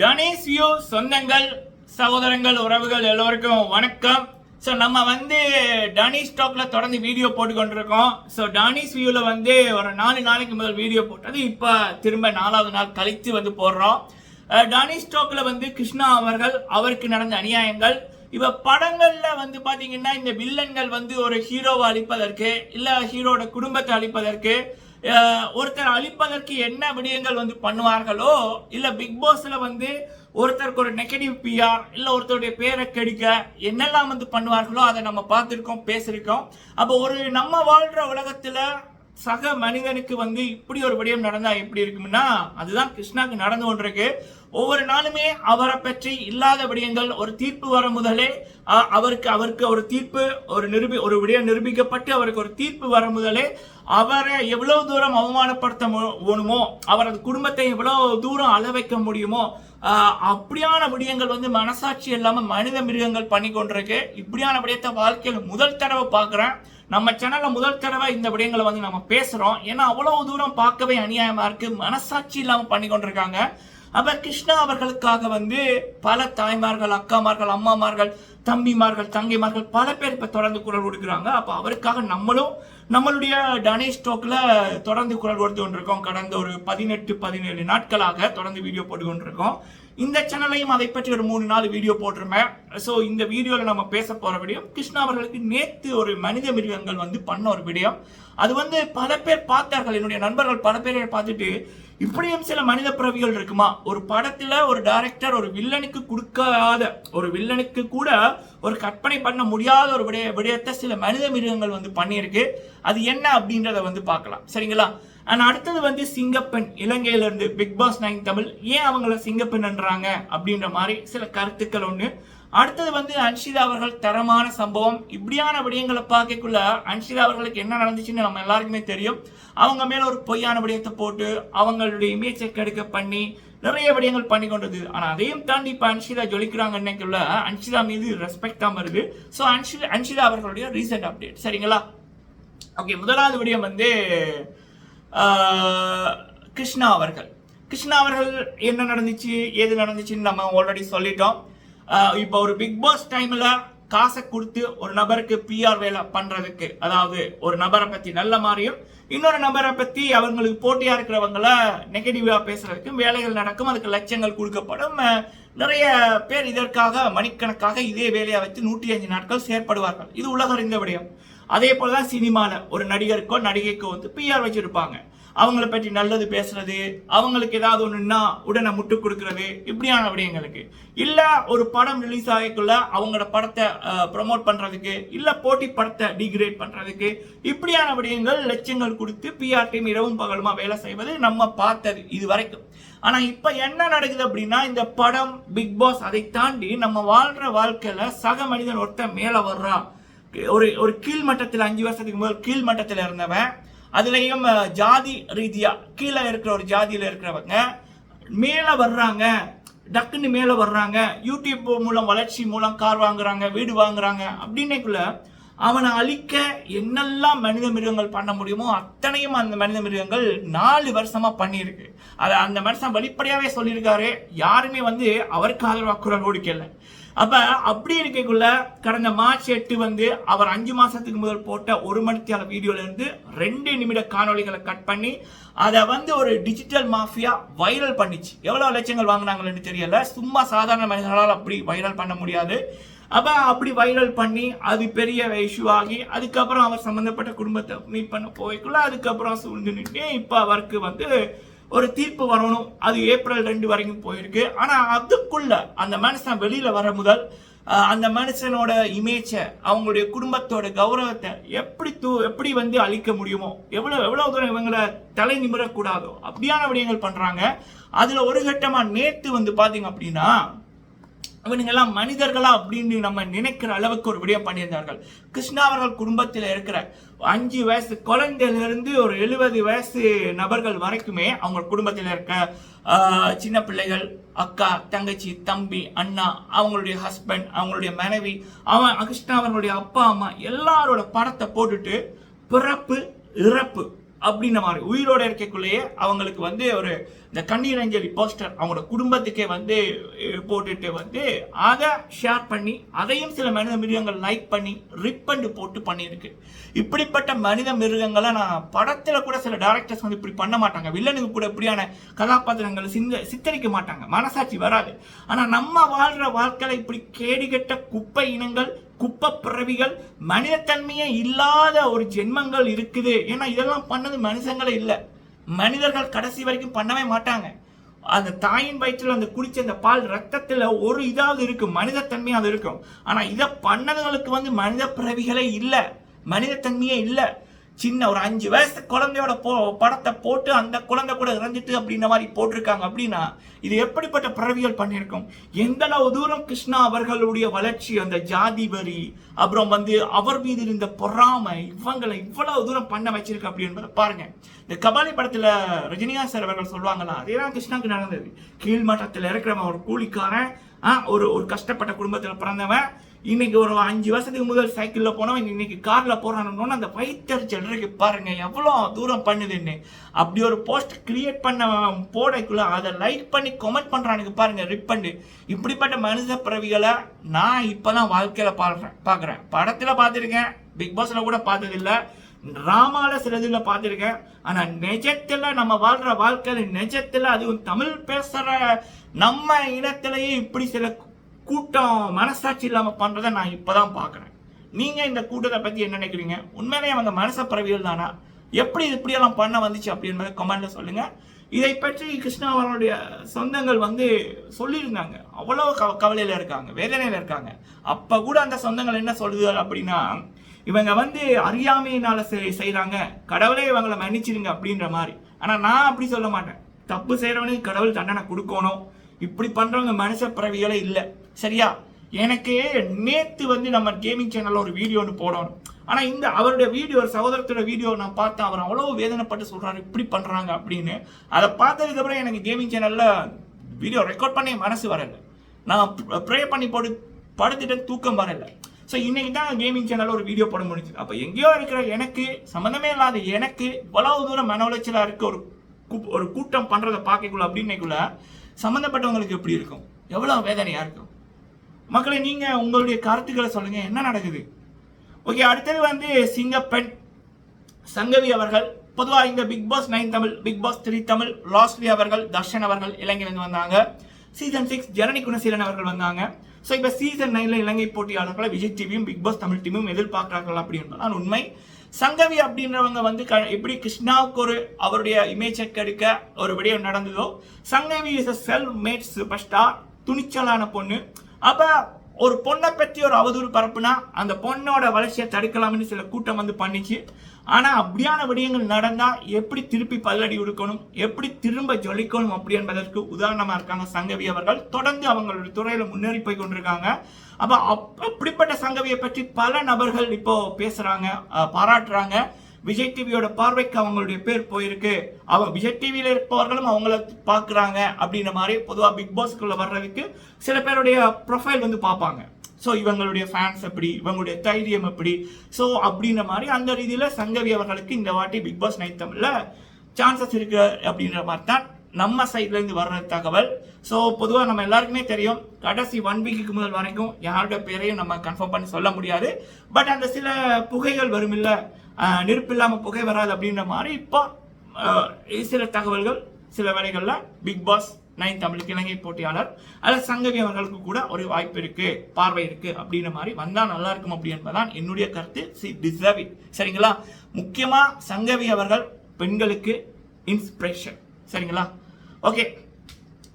டனேஸ் view சொந்தங்கள் சகோதரங்கள் உறவுகள் எல்லோருக்கும் வணக்கம். ஸோ நம்ம வந்து டானி ஸ்டாக்ல தொடர்ந்து வீடியோ போட்டு கொண்டிருக்கோம். ஸோ டானிஸ் வியூவில் வந்து ஒரு நாலு நாளைக்கு முதல் வீடியோ போட்டது. இப்போ திரும்ப நாலாவது நாள் கழித்து வந்து போடுறோம். டானி ஸ்டாக்ல வந்து கிருஷ்ணா அவர்கள் அவருக்கு நடந்த அநியாயங்கள். இப்போ படங்களில் வந்து பார்த்தீங்கன்னா இந்த வில்லன்கள் வந்து ஒரு ஹீரோவை அழிப்பதற்கு இல்லை ஹீரோட குடும்பத்தை அழிப்பதற்கு ஒருத்தர் அழிப்பதற்கு என்ன விடயங்கள் வந்து பண்ணுவார்களோ இல்லை பிக் பாஸில் வந்து ஒருத்தருக்கு ஒரு நெகட்டிவ் பிஆர் இல்லை ஒருத்தருடைய பேரை கெடுக்க என்னெல்லாம் வந்து பண்ணுவார்களோ அதை நம்ம பார்த்துருக்கோம் பேசியிருக்கோம். அப்போ ஒரு நம்ம வாழ்கிற உலகத்தில் சக மனிதனுக்கு வந்து இப்படி ஒரு விடயம் நடந்தா எப்படி இருக்கும்னா அதுதான் கிருஷ்ணாக்கு நடந்து கொண்டிருக்கு. ஒவ்வொரு நாளுமே அவரை பற்றி இல்லாத விடயங்கள் ஒரு தீர்ப்பு வர முதலே அவருக்கு அவருக்கு ஒரு தீர்ப்பு ஒரு நிரூபி ஒரு விடயம் நிரூபிக்கப்பட்டு அவருக்கு ஒரு தீர்ப்பு வர முதலே அவரை எவ்வளவு தூரம் அவமானப்படுத்த முடியுமோ அவரது குடும்பத்தை எவ்வளவு தூரம் அள வைக்க முடியுமோ அப்படியான விடயங்கள் வந்து மனசாட்சி இல்லாமல் மனித மிருகங்கள் பண்ணி கொண்டிருக்கு. இப்படியான விடயத்தை வாழ்க்கையில் முதல் தடவை பார்க்குறேன். நம்ம சேனல்ல முதல் தடவை இந்த விடயங்களை வந்து நம்ம பேசுறோம். ஏன்னா அவ்வளவு தூரம் பார்க்கவே அநியாயமா இருக்கு. மனசாட்சி இல்லாம பண்ணி கொண்டிருக்காங்க. அப்ப கிருஷ்ணா அவர்களுக்காக வந்து பல தாய்மார்கள் அக்காமார்கள் அம்மாமார்கள் தம்பிமார்கள் தங்கைமார்கள் பல பேர் இப்ப தொடர்ந்து குரல் கொடுக்குறாங்க. அப்ப அவருக்காக நம்மளும் நம்மளுடைய டனேஷ் ஸ்டோக்ல தொடர்ந்து குரல் கொடுத்து கொண்டிருக்கோம் கடந்த ஒரு பதினெட்டு பதினேழு நாட்களாக தொடர்ந்து வீடியோ போட்டு கொண்டிருக்கோம் இந்த சேனலையும் அதை பற்றி ஒரு மூணு நாள் வீடியோ போட்டிருந்தேன். ஸோ இந்த வீடியோவில் நம்ம பேச போகிற விடயம் கிருஷ்ணா அவர்களுக்கு நேற்று ஒரு மனித மிருகங்கள் வந்து பண்ண ஒரு விடயம். அது வந்து பல பேர் பார்த்தார்கள். என்னுடைய நண்பர்கள் பல பேரை பார்த்துட்டு இப்படியும் சில மனித பிறவிகள் இருக்குமா? ஒரு படத்தில் ஒரு டைரக்டர் ஒரு வில்லனுக்கு கொடுக்காத ஒரு வில்லனுக்கு கூட ஒரு கற்பனை பண்ண முடியாத ஒரு விடய விடயத்தை சில மனித மிருகங்கள் வந்து பண்ணியிருக்கு. அது என்ன அப்படின்றத வந்து பார்க்கலாம். சரிங்களா? அண்ட் அடுத்தது வந்து சிங்கப்பெண் இலங்கையில இருந்து பிக் பாஸ் நைன் தமிழ். ஏன் அவங்கள சிங்கப்பெண்ன்றாங்க அப்படின்ற மாதிரி சில கருத்துக்கள் ஒண்ணு அடுத்தது வந்து அன்ஷிதா அவர்கள் தரமான சம்பவம். இப்படியான விடயங்களை பார்க்கக்குள்ள அன்ஷிதா அவர்களுக்கு என்ன நடந்துச்சுன்னு நம்ம எல்லாருக்குமே தெரியும். அவங்க மேல ஒரு பொய்யான விடயத்தை போட்டு அவங்களுடைய இமேஜை கெடுக்க பண்ணி நிறைய விடயங்கள் பண்ணி கொண்டது ஆனா அதையும் தாண்டி இப்ப அன்ஷிதா ஜொலிக்கிறாங்க என்னைக்குள்ள அன்ஷிதா மீது ரெஸ்பெக்ட் தான் வருது. ஸோ அன்ஷிதா அன்ஷிதா அவர்களுடைய ரீசெண்ட் அப்டேட் சரிங்களா? ஓகே முதலாவது விடயம் வந்து கிருஷ்ணா அவர்கள். கிருஷ்ணா அவர்கள் என்ன நடந்துச்சு ஏது நடந்துச்சுன்னு நம்ம ஆல்ரெடி சொல்லிட்டோம். இப்போ ஒரு பிக் பாஸ் டைம்ல காசை கொடுத்து ஒரு நபருக்கு பிஆர் வேலை பண்றதுக்கு அதாவது ஒரு நபரை பத்தி நல்ல மாதிரியும் இன்னொரு நபரை பத்தி அவங்களுக்கு போட்டியா இருக்கிறவங்கள நெகட்டிவா பேசுறதுக்கும் வேலைகள் நடக்கும் அதுக்கு லட்சங்கள் கொடுக்கப்படும். நிறைய பேர் இதற்காக மணிக்கணக்காக இதே வேலையை வச்சு நூற்றி அஞ்சு நாட்கள் செயற்படுவார்கள். இது உலகறிந்த விடயம். அதே போலதான் சினிமாவில் ஒரு நடிகருக்கோ நடிகைக்கோ வந்து பிஆர் வச்சுருப்பாங்க. அவங்கள பற்றி நல்லது பேசுறது அவங்களுக்கு ஏதாவது ஒன்றுன்னா உடனே முட்டு கொடுக்கறது இப்படியான விடயங்களுக்கு. இல்லை ஒரு படம் ரிலீஸ் ஆகிக்குள்ள அவங்களோட படத்தை ப்ரமோட் பண்ணுறதுக்கு இல்லை போட்டி படத்தை டிகிரேட் பண்ணுறதுக்கு இப்படியான விடயங்கள் லட்சங்கள் கொடுத்து பிஆர் டீம் இரவும் பகலுமா வேலை செய்வது நம்ம பார்த்தது இது வரைக்கும் ஆனால் இப்போ என்ன நடக்குது அப்படின்னா இந்த படம் பிக் பாஸ் அதை தாண்டி நம்ம வாழ்கிற வாழ்க்கையில் சக மனிதன் ஒருத்தன் மேலே வர்றான் ஒரு ஒரு கீழ் மட்டத்தில் அஞ்சு வருஷத்துக்கு முதல் கீழ் மட்டத்தில் இருந்தவன் அதுலேயும் ஜாதி ரீதியாக கீழே இருக்கிற ஒரு ஜாதியில் இருக்கிறவங்க மேலே வர்றாங்க டக்குன்னு மேலே வர்றாங்க யூடியூப் மூலம் வளர்ச்சி மூலம் கார் வாங்குறாங்க வீடு வாங்குறாங்க அப்படின்னேக்குள்ள அவனை அழிக்க என்னெல்லாம் மனித மிருகங்கள் பண்ண முடியுமோ அத்தனையும் அந்த மனித மிருகங்கள் நாலு வருஷமா பண்ணியிருக்கு. அதை அந்த மனுஷன் வெளிப்படையாவே சொல்லியிருக்காரு. யாருமே வந்து அவருக்கு ஆதரவாக குரல் கொடுக்கல. அப்ப அப்படி இருக்கக்குள்ள கடந்த மார்ச் எட்டு வந்து அவர் அஞ்சு மாசத்துக்கு முதல் போட்ட ஒரு மணித்தியால வீடியோல இருந்து ரெண்டு நிமிட காணொளிகளை கட் பண்ணி அதை வந்து ஒரு டிஜிட்டல் மாஃபியா வைரல் பண்ணிச்சு. எவ்வளவு லட்சங்கள் வாங்கினாங்கன்னு தெரியல. சும்மா சாதாரண மனிதர்களால் அப்படி வைரல் பண்ண முடியாது. அப்ப அப்படி வைரல் பண்ணி அது பெரிய இஷ்யூ ஆகி அதுக்கப்புறம் அவர் சம்பந்தப்பட்ட குடும்பத்தை மீட் பண்ண போய்க்குள்ள அதுக்கப்புறம் சூழ்ந்து நின்று இப்ப அவருக்கு வந்து ஒரு தீர்ப்பு வரணும். அது ஏப்ரல் ரெண்டு வரைக்கும் போயிருக்கு. ஆனால் அதுக்குள்ள அந்த மனுஷன் வெளியில் வர முதல் அந்த மனுஷனோட இமேஜை அவங்களுடைய குடும்பத்தோட கௌரவத்தை எப்படி தூ எப்படி வந்து அழிக்க முடியுமோ எவ்வளோ எவ்வளோ தூரம் இவங்களை தலை நிமிரக்கூடாதோ அப்படியான விடயங்கள் பண்ணுறாங்க அதில் ஒரு கட்டமாக நேற்று வந்து பார்த்தீங்க அப்படின்னா இவனுங்கெல்லாம் மனிதர்களா அப்படின்னு நம்ம நினைக்கிற அளவுக்கு ஒரு விடயம் பண்ணியிருந்தார்கள். கிருஷ்ணா அவர்கள் குடும்பத்தில் இருக்கிற அஞ்சு வயசு குழந்தையிலிருந்து ஒரு எழுபது வயசு நபர்கள் வரைக்குமே அவங்க குடும்பத்தில் இருக்க சின்ன பிள்ளைகள் அக்கா தங்கச்சி தம்பி அண்ணா அவங்களுடைய ஹஸ்பண்ட் அவங்களுடைய மனைவி அவன் கிருஷ்ணா அவர்களுடைய அப்பா அம்மா எல்லாரோட படத்தை போட்டுட்டு பிறப்பு இறப்பு. அப்படின்ன மாதிரி உயிரோட இருக்கக்குள்ளேயே அவங்களுக்கு வந்து ஒரு இந்த கண்ணீர் அஞ்சலி போஸ்டர் அவங்களோட குடும்பத்துக்கே வந்து போட்டுட்டு வந்து அதை ஷேர் பண்ணி அதையும் சில மனித மிருகங்கள் லைக் பண்ணி ரிப்பண்டு போட்டு பண்ணியிருக்கு. இப்படிப்பட்ட மனித மிருகங்களை நான் படத்தில் கூட சில டேரக்டர்ஸ் வந்து இப்படி பண்ண மாட்டாங்க. வில்லனுக்கு கூட இப்படியான கதாபாத்திரங்களை சிந்த சித்தரிக்க மாட்டாங்க. மனசாட்சி வராது. ஆனால் நம்ம வாழ்கிற வாழ்க்கையில் இப்படி கேடுகட்ட குப்பை இனங்கள் குப்பை பிறவிகள் மனிதத்தன்மையே இல்லாத ஒரு ஜென்மங்கள் இருக்குது. ஏன்னா இதெல்லாம் பண்ணது மனுஷங்களே இல்லை. மனிதர்கள் கடைசி வரைக்கும் பண்ணவே மாட்டாங்க. அந்த தாயின் வயிற்றில் அந்த குடிச்ச அந்த பால் ரத்தத்தில் ஒரு இதாவது இருக்கும். மனிதத்தன்மை அது இருக்கும். ஆனால் இதை பண்ணதுங்களுக்கு வந்து மனித பிறவிகளே இல்லை. மனிதத்தன்மையே இல்லை. சின்ன ஒரு அஞ்சு வயசு குழந்தையோட போ படத்தை போட்டு அந்த குழந்தை கூட இறந்துட்டு அப்படின்ற மாதிரி போட்டிருக்காங்க அப்படின்னா இது எப்படிப்பட்ட பிறவிகள் பண்ணியிருக்கோம்? எந்த அளவு தூரம் கிருஷ்ணா அவர்களுடைய வளர்ச்சி அந்த ஜாதி வரி அப்புறம் வந்து அவர் மீது இருந்த பொறாமை இவங்களை இவ்வளவு தூரம் பண்ண வச்சிருக்கு அப்படி என்பதை பாருங்க. இந்த கபாலி படத்துல ரஜினிகாந்த் சார் அவர்கள் சொல்லுவாங்களா அதேதான் கிருஷ்ணாக்கு நடந்தது. கீழ்மட்டத்தில் இருக்கிறவன் ஒரு கூலிக்காரன் ஆ, ஒரு ஒரு கஷ்டப்பட்ட குடும்பத்தில் பிறந்தவன் இன்னைக்கு ஒரு அஞ்சு வருஷத்துக்கு முதல் சைக்கிளில் போனவன் இன்னைக்கு காரில் போறான்னு அந்த வயிற்றுச்சல் இருக்கு பாருங்க எவ்வளோ தூரம் பண்ணுதுன்னு. அப்படி ஒரு போஸ்ட் கிரியேட் பண்ண போடைக்குள்ள அதை லைக் பண்ணி கமெண்ட் பண்ணுறானுக்கு பாருங்க ரிப்பண்டு இப்படிப்பட்ட மனித பிறவிகளை நான் இப்போ தான் வாழ்க்கையில் பாடுறேன் பார்க்குறேன். படத்தில் பார்த்துருக்கேன் பிக் பாஸில் கூட பார்த்ததில்ல. டிராமால சில இதில் பார்த்துருக்கேன். ஆனால் நிஜத்தில் நம்ம வாழ்கிற வாழ்க்கையில் நிஜத்தில் அதுவும் தமிழ் பேசுகிற நம்ம இனத்திலேயே இப்படி சில கூட்டம் மனசாட்சி இல்லாமல் பண்ணுறதை நான் இப்போ தான் பார்க்குறேன் நீங்கள் இந்த கூட்டத்தை பற்றி என்ன நினைக்கிறீங்க? உண்மையிலேயே அவங்க மனச பரவியல் தானா? எப்படி இது இப்படியெல்லாம் பண்ண வந்துச்சு அப்படின்றத கமெண்ட்டில் சொல்லுங்கள் இதை பற்றி கிருஷ்ணா சொந்தங்கள் வந்து சொல்லியிருந்தாங்க. அவ்வளோ கவ கவலையில் இருக்காங்க வேதனையில் இருக்காங்க. அப்போ கூட அந்த சொந்தங்கள் என்ன சொல்லுது அப்படின்னா இவங்க வந்து அறியாமையினால செய்- செய்கிறாங்க கடவுளே இவங்களை மன்னிச்சிருங்க அப்படின்ற மாதிரி. ஆனால் நான் அப்படி சொல்ல மாட்டேன். தப்பு செய்கிறவனுக்கு கடவுள் தண்டனை கொடுக்கணும். இப்படி பண்ணுறவங்க மனுஷ பிறவிகளே இல்லை. சரியா? எனக்கு நேற்று வந்து நம்ம கேமிங் சேனலில் ஒரு வீடியோ ஒன்று போடணும். ஆனால் இந்த அவருடைய வீடியோ ஒரு சகோதரத்தோட வீடியோ நான் பார்த்தேன். அவர் அவ்வளோ வேதனைப்பட்டு சொல்கிறாரு இப்படி பண்ணுறாங்க அப்படின்னு. அதை பார்த்ததுக்கப்புறம் எனக்கு கேமிங் சேனலில் வீடியோ ரெக்கார்ட் பண்ணி மனசு வரல. நான் ப்ரே பண்ணி போட்டு படுத்துட்டு தூக்கம் வரல. ஸோ இன்னைக்கு தான் கேமிங் சேனலில் ஒரு வீடியோ போட முடிஞ்சது. அப்போ எங்கேயோ இருக்கிற எனக்கு சம்மந்தமே இல்லாத எனக்கு இவ்வளவு தூரம் மன உளைச்சலாக இருக்க ஒரு கூ- ஒரு கூட்டம் பண்ணுறதை பார்க்கக்குள்ள அப்படின்னைக்குள்ள சம்மந்தப்பட்டவங்களுக்கு எப்படி இருக்கும்? எவ்வளோ வேதனையாக இருக்கும்? மக்களை நீங்க உங்களுடைய கருத்துக்களை சொல்லுங்க. என்ன நடக்குது? ஓகே அடுத்தது வந்து சிங்கப்பெண் சங்கவி அவர்கள். பொதுவாக இந்த Bigg Boss nine Tamil Bigg Boss three Tamil lastly அவர்கள் தர்ஷன் அவர்கள் இலங்கையிலிருந்து வந்தாங்க. சீசன் சிக்ஸ் ஜனனி குணசீலன் அவர்கள் வந்தாங்க. ஸோ இப்போ சீசன் நைனில் இலங்கை போட்டியாளர்களை விஜய் டிவியும் பிக் பாஸ் தமிழ் டிவியும் எதிர்பார்க்கிறார்கள் அப்படி உண்மை. சங்கவி அப்படின்றவங்க வந்து க- எப்படி கிருஷ்ணாவுக்கு ஒரு அவருடைய இமேஜை கெடுக்க ஒரு விடயம் நடந்ததோ Sangavi is a self made superstar துணிச்சலான பொண்ணு. அப்போ ஒரு பொண்ணை பற்றி ஒரு அவதூறு பரப்புனா அந்த பொண்ணோட வளர்ச்சியை தடுக்கலாம்னு சில கூட்டம் வந்து பண்ணிச்சு. ஆனால் அப்படியான விடயங்கள் நடந்தால் எப்படி திருப்பி பல்லடி கொடுக்கணும் எப்படி திரும்ப ஜொலிக்கணும் அப்படி என்பதற்கு உதாரணமாக இருக்காங்க சங்கவி அவர்கள். தொடர்ந்து அவங்களோட துறையில் முன்னேறி போய் கொண்டிருக்காங்க. அப்போ அப்- அப்படிப்பட்ட சங்கவியை பற்றி பல நபர்கள் இப்போ பேசுகிறாங்க பாராட்டுறாங்க. விஜய் டிவியோட பார்வைக்கு அவங்களுடைய பேர் போயிருக்கு. அவ விஜய் டிவியில் இருப்பவர்களும் அவங்கள பார்க்குறாங்க அப்படின்ற மாதிரி பொதுவாக பிக் பாஸ்க்குள்ளே வர்றதுக்கு சில பேருடைய ப்ரொஃபைல் வந்து பார்ப்பாங்க. ஸோ இவங்களுடைய ஃபேன்ஸ் எப்படி இவங்களுடைய தைரியம் எப்படி? ஸோ அப்படின்ற மாதிரி அந்த ரீதியில் சங்கவி அவர்களுக்கு இந்த வாட்டி பிக் பாஸ் நைட் தமிழில் சான்சஸ் இருக்கு அப்படின்ற மாதிரி தான் நம்ம சைட்லேருந்து வர்ற தகவல். ஸோ பொதுவாக நம்ம எல்லாருக்குமே தெரியும் கடைசி ஒன் வீக்குக்கு முதல் வரைக்கும் யாரோட பேரையும் நம்ம கன்ஃபார்ம் பண்ணி சொல்ல முடியாது. பட் அந்த சில புகைகள் வரும் இல்லை நெருப்பு இல்லாமல் புகை வராது அப்படின்ற மாதிரி இப்போ சில தகவல்கள் சில வேலைகளில் பிக் பாஸ் நைன் தமிழுக்கு இலங்கை போட்டியாளர் அதில் சங்கவி அவர்களுக்கு கூட ஒரு வாய்ப்பு இருக்கு பார்வை இருக்கு அப்படின்ற மாதிரி வந்தா நல்லா இருக்கும் அப்படி என்பதுதான் என்னுடைய கருத்து. C deserve. இட் சரிங்களா? முக்கியமா சங்கவி அவர்கள் பெண்களுக்கு இன்ஸ்பிரேஷன் சரிங்களா? ஓகே.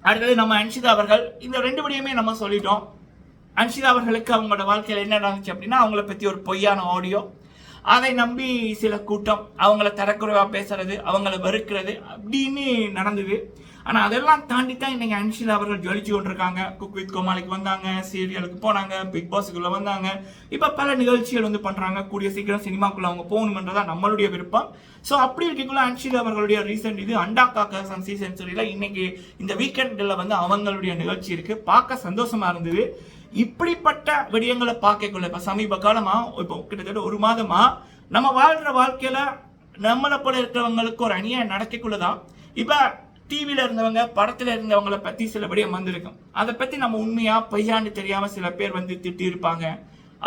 அடுத்தது நம்ம அன்ஷிதா அவர்கள். இந்த ரெண்டு படியுமே நம்ம சொல்லிட்டோம். அன்ஷிதா அவர்களுக்கு அவங்களோட வாழ்க்கையில் என்ன நடந்துச்சு அப்படின்னா அவங்கள பற்றி ஒரு பொய்யான ஆடியோ அதை நம்பி சில கூட்டம் அவங்கள தரக்குறைவாக பேசுறது அவங்கள வெறுக்கிறது அப்படின்னு நடந்தது. ஆனால் அதெல்லாம் தாண்டி தான் இன்னைக்கு அன்ஷில் அவர்கள் ஜொலிச்சு கொண்டிருக்காங்க. குக் வித் கோமாளிக்கு வந்தாங்க சீரியலுக்கு போனாங்க பிக் பாஸுக்குள்ள வந்தாங்க. இப்போ பல நிகழ்ச்சிகள் வந்து பண்ணுறாங்க கூடிய சீக்கிரம் சினிமாக்குள்ள அவங்க போகணுன்றதா நம்மளுடைய விருப்பம். ஸோ அப்படி இருக்கக்குள்ள அன்ஷில் அவர்களுடைய ரீசெண்ட் இது அண்டா காக்கா சீசன் சரியில இன்னைக்கு இந்த வீக்கெண்டில் வந்து அவங்களுடைய நிகழ்ச்சி இருக்குது பார்க்க சந்தோஷமா இருந்தது. இப்படிப்பட்ட விடயங்களை பார்க்கக்குள்ள இப்போ சமீப காலமா இப்போ கிட்டத்தட்ட ஒரு மாதமா நம்ம வாழ்ற வாழ்க்கையில நம்மளை போல இருக்கிறவங்களுக்கு ஒரு அநியாயம் நடக்கக்குள்ளதான் இப்போ டிவியில இருந்தவங்க படத்துல இருந்தவங்கள பத்தி சிலபடியும் வந்திருக்கும். அதை பத்தி நம்ம உண்மையா பொய்யான்னு தெரியாம சில பேர் வந்து திட்டி இருப்பாங்க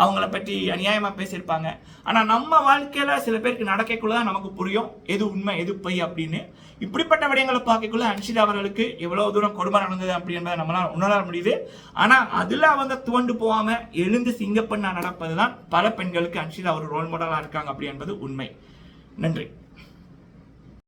அவங்கள பற்றி அநியாயமாக பேசியிருப்பாங்க. ஆனால் நம்ம வாழ்க்கையில் சில பேருக்கு நடக்கக்குள்ள தான் நமக்கு புரியும். எது உண்மை எது பொய் அப்படின்னு. இப்படிப்பட்ட விடயங்களை பார்க்கக்குள்ள அன்ஷிதா அவர்களுக்கு எவ்வளோ தூரம் கொடுமை நடந்தது அப்படி என்பதை நம்மளால் உணர முடியுது. ஆனால் அதில் அவங்க துவண்டு போகாமல் எழுந்து சிங்கப்பண்ணா நடப்பது தான் பல பெண்களுக்கு அன்ஷிதா ஒரு ரோல் மாடலாக இருக்காங்க அப்படி என்பது உண்மை. நன்றி.